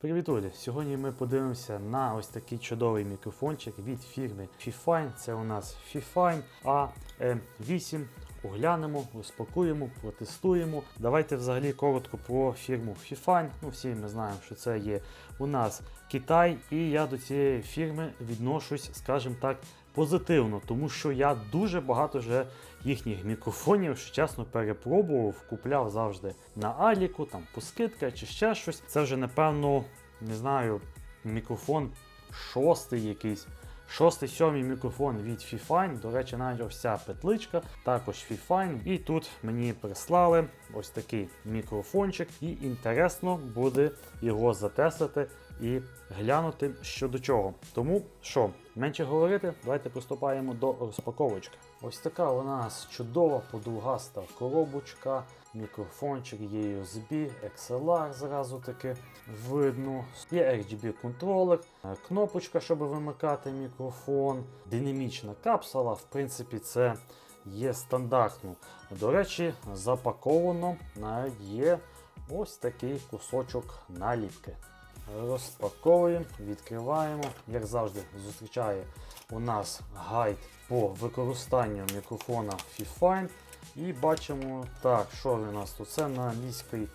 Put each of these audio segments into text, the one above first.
Привіт, Олі! Сьогодні ми подивимося на ось такий чудовий мікрофончик від фірми Fifine. Це у нас Fifine AM8. Оглянемо, розпакуємо, протестуємо. Давайте взагалі коротко про фірму Fifine. Ну, всі ми знаємо, що це є у нас Китай, і я до цієї фірми відношусь, скажімо так, позитивно, тому що я дуже багато вже їхніх мікрофонів, що чесно перепробував, купляв завжди на Аліку, там по скидка чи ще щось. Це вже, напевно, не знаю, мікрофон шостий якийсь. Шостий, сьомий мікрофон від Fifine. До речі, навіть ось ця петличка, також Fifine. І тут мені прислали ось такий мікрофончик. І інтересно буде його затестити і глянути що до чого. Тому що, менше говорити, давайте приступаємо до розпаковочки. Ось така у нас чудова подовгаста коробочка, мікрофончик, є USB, XLR зразу таки видно. Є RGB контролер, е, кнопочка, щоб вимикати мікрофон, динамічна капсула. В принципі, це є стандартно. До речі, запаковано навіть є ось такий кусочок наліпки. Розпаковуємо, відкриваємо. Як завжди, зустрічає у нас гайд по використанню мікрофона Fifine. І бачимо, так, що у нас тут? Це на англійській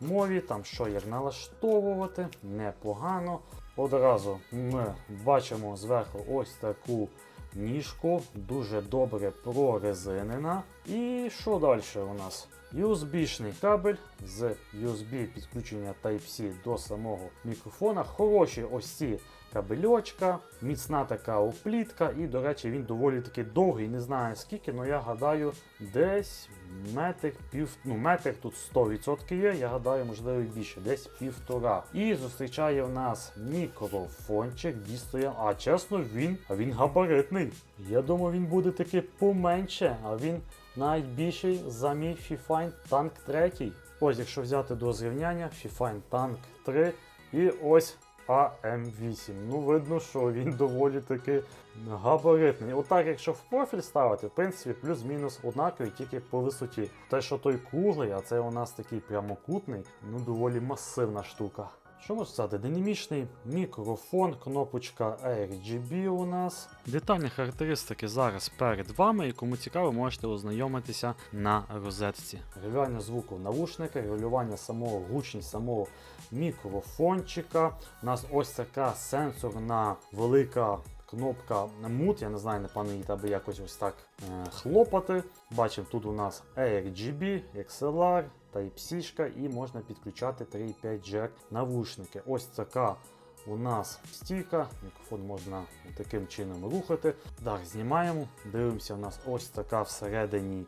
мові, там що як налаштовувати, непогано. Одразу ми бачимо зверху ось таку ніжку, дуже добре прорезинена. І що далі у нас? USB-шний кабель з USB підключення Type-C до самого мікрофона. Хороші ось ці кабельочка, міцна така оплітка, і, до речі, він доволі таки довгий, не знаю скільки, але я гадаю, десь метр пів, ну метр тут 100% є, я гадаю, можливо більше, десь півтора. І зустрічає в нас мікрофончик, дійсно, а чесно, він, він габаритний. Я думаю, він буде таки поменше, а він навіть більший за мій Fifine Tank 3. Ось, якщо взяти до зрівняння, Fifine Tank 3 і ось AM8. Ну, видно, що він доволі таки габаритний. Отак, якщо в профіль ставити, в принципі, плюс-мінус однаковий, тільки по висоті. Те, що той круглий, а це у нас такий прямокутний, ну доволі масивна штука. Можна сказати? Динамічний мікрофон, кнопочка RGB у нас. Детальні характеристики зараз перед вами, і кому цікаво, можете ознайомитися на розетці. Регулювання звуку навушника, регулювання самого гучність самого мікрофончика. У нас ось така сенсорна велика кнопка мут, я не знаю, напевно, її треба якось ось так е, хлопати. Бачимо, тут у нас RGB, XLR, Type-C і можна підключати 3.5 джек навушники. Ось така у нас стійка, мікрофон можна таким чином рухати. Так, знімаємо. Дивимося, у нас ось така всередині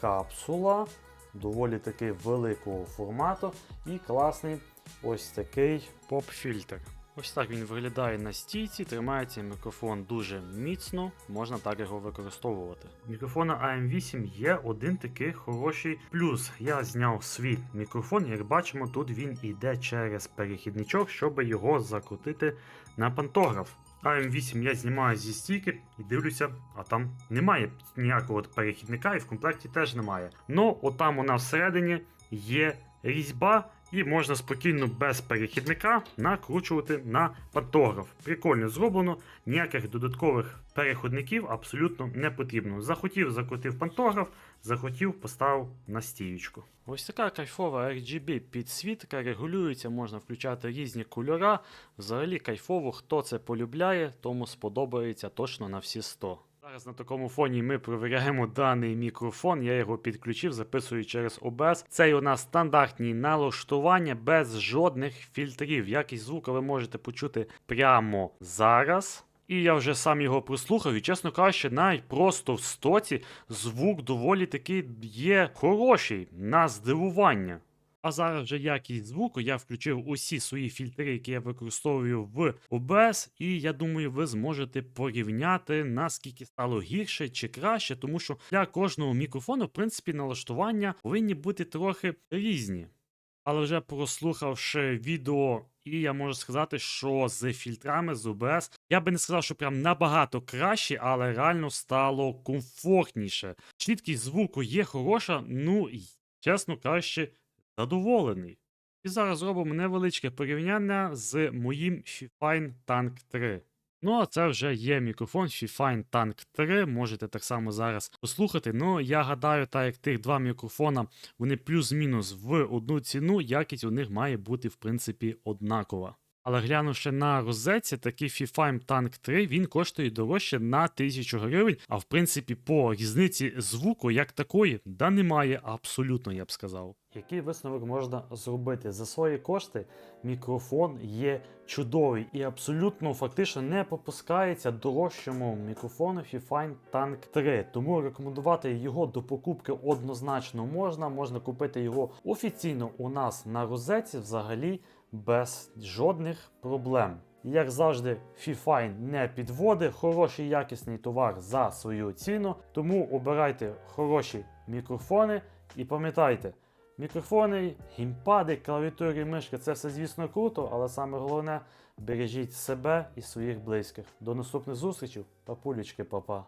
капсула, доволі таки великого формату і класний ось такий поп-фільтр. Ось так він виглядає на стійці, тримається мікрофон дуже міцно, можна так його використовувати. Мікрофона AM8 є один такий хороший плюс. Я зняв свій мікрофон, як бачимо, тут він йде через перехідничок, щоб його закрутити на пантограф. AM8 я знімаю зі стійки і дивлюся, а там немає ніякого перехідника, і в комплекті теж немає. Ну, отам нас всередині є різьба. І можна спокійно без перехідника накручувати на пантограф. Прикольно зроблено, ніяких додаткових переходників абсолютно не потрібно. Захотів, закрутив пантограф, захотів, поставив на стіючку. Ось така кайфова RGB підсвітка, регулюється, можна включати різні кольора. Взагалі кайфово, хто це полюбляє, тому сподобається точно на всі 100. Зараз на такому фоні ми провіряємо даний мікрофон. Я його підключив, записую через OBS. Це у нас стандартні налаштування без жодних фільтрів. Якість звуку ви можете почути прямо зараз. І я вже сам його прослухав, і чесно кажучи, навіть просто в стоці звук доволі таки є хороший на здивування. А зараз вже якість звуку. Я включив усі свої фільтри, які я використовую в OBS, і я думаю, ви зможете порівняти наскільки стало гірше чи краще, тому що для кожного мікрофону, в принципі, налаштування повинні бути трохи різні. Але вже прослухавши відео, і я можу сказати, що з фільтрами з OBS, я би не сказав, що прям набагато краще, але реально стало комфортніше. Чіткість звуку є хороша, ну чесно кажучи, задоволений. І зараз зробимо невеличке порівняння з моїм Fifine Tank 3. Ну, а це вже є мікрофон Fifine Tank 3. Можете так само зараз послухати. Ну, я гадаю, так як тих два мікрофона, вони плюс-мінус в одну ціну, якість у них має бути, в принципі, однакова. Але глянувши на розетці, такий Fifine Tank 3 він коштує дорожче на 1000 гривень. А в принципі, по різниці звуку як такої, да немає абсолютно, я б сказав. Який висновок можна зробити за свої кошти? Мікрофон є чудовий і абсолютно фактично не попускається дорожчому мікрофону Fifine Tank 3. Тому рекомендувати його до покупки однозначно можна. Можна купити його офіційно у нас на розетці взагалі без жодних проблем. Як завжди, Fifine не підводить хороший якісний товар за свою ціну. Тому обирайте хороші мікрофони і пам'ятайте, мікрофони, гімпади, клавіатури, мишки це все, звісно, круто, але саме головне бережіть себе і своїх близьких. До наступних зустрічей, папулечки, папа.